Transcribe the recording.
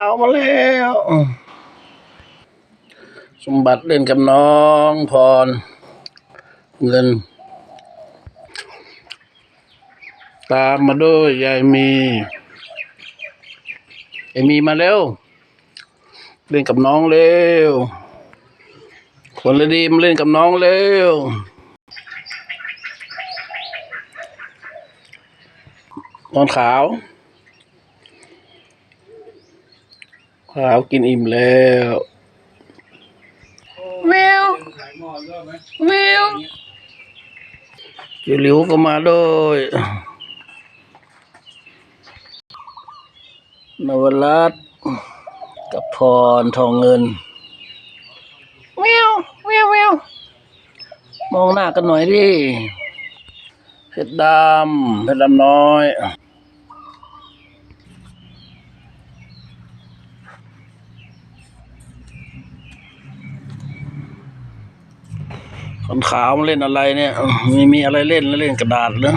เอามาแล้ว สมบัติเล่นกับน้องพร เงิน ตามมาด้วยยายมียายมีมาเร็ว เล่นกับน้องเร็ว คนละดีมาเล่นกับน้องเร็วนอนขาว ขาวกินอิ่มแล้ววิววิวจิหลิวก็มาด้วยนวรัตน์กับพรทองเงินวิววิววิวมองหน้ากันหน่อยดิเพชรดำเพชรดำน้อย คนขาวมาเล่นอะไรเนี่ยไม่มีอะไรเล่นแล้วเล่นกระดาษเหรอ